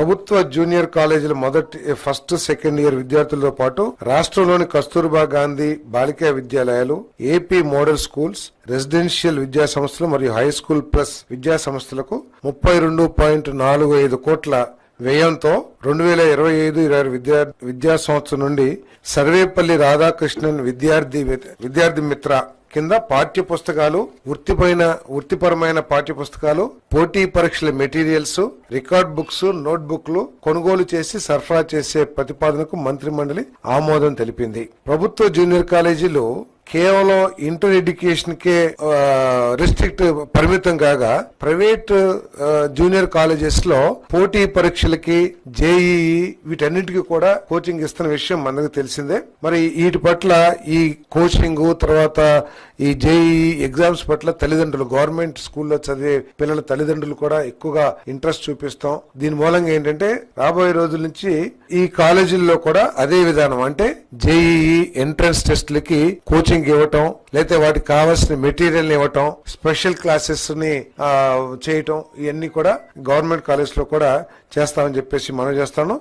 ప్రభుత్వ జూనియర్ కాలేజీల మొదటి ఫస్ట్ సెకండ్ ఇయర్ విద్యార్థులతో పాటు రాష్ట్రంలోని కస్తూర్బా గాంధీ బాలికా విద్యాలయాలు ఏపీ మోడల్ స్కూల్స్ రెసిడెన్షియల్ విద్యా సంస్థలు మరియు హై స్కూల్ ప్లస్ విద్యా సంస్థలకు ముప్పై రెండు పాయింట్ నాలుగు ఐదు కోట్ల వ్యయంతో రెండు వేల ఇరవై ఐదు ఇరవై ఆరు విద్యా విద్యా సంవత్సరం నుండి సర్వేపల్లి రాధాకృష్ణన్ విద్యార్థి విద్యార్థి మిత్ర కింద పాఠ్య పుస్తకాలు వృత్తిపైన వృత్తిపరమైన పాఠ్య పుస్తకాలు పోటీ పరీక్షల మెటీరియల్స్ రికార్డ్ బుక్స్ నోట్ బుక్లు కొనుగోలు చేసి సరఫరా చేసే ప్రతిపాదనకు మంత్రి మండలి ఆమోదం తెలిపింది. ప్రభుత్వ జూనియర్ కాలేజీలో కేవలం ఇంటర్ ఎడ్యుకేషన్ కే రిస్ట్రిక్ట్ పరిమితం కాగా ప్రైవేట్ జూనియర్ కాలేజెస్లో పోటీ పరీక్షలకి జేఈఈ వీటన్నిటికీ కూడా కోచింగ్ ఇస్తున్న విషయం మనకు తెలిసిందే. మరి వీటి పట్ల ఈ కోచింగ్ తర్వాత ఈ జేఈఈ ఎగ్జామ్స్ పట్ల తల్లిదండ్రులు గవర్నమెంట్ స్కూల్లో చదివే పిల్లల తల్లిదండ్రులు కూడా ఎక్కువగా ఇంట్రెస్ట్ చూపిస్తాం. దీని మూలంగా ఏంటంటే రాబోయే రోజుల నుంచి ఈ కాలేజీల్లో కూడా అదే విధానం అంటే జేఈఈ ఎంట్రన్స్ టెస్ట్లకి కోచింగ్ ఇవ్వటం లేకపోతే వాటికి కావాల్సిన మెటీరియల్ ఇవ్వటం స్పెషల్ క్లాసెస్ని చేయటం ఇవన్నీ కూడా గవర్నమెంట్ కాలేజ్లో కూడా చేస్తామని చెప్పేసి మనం చేస్తాను.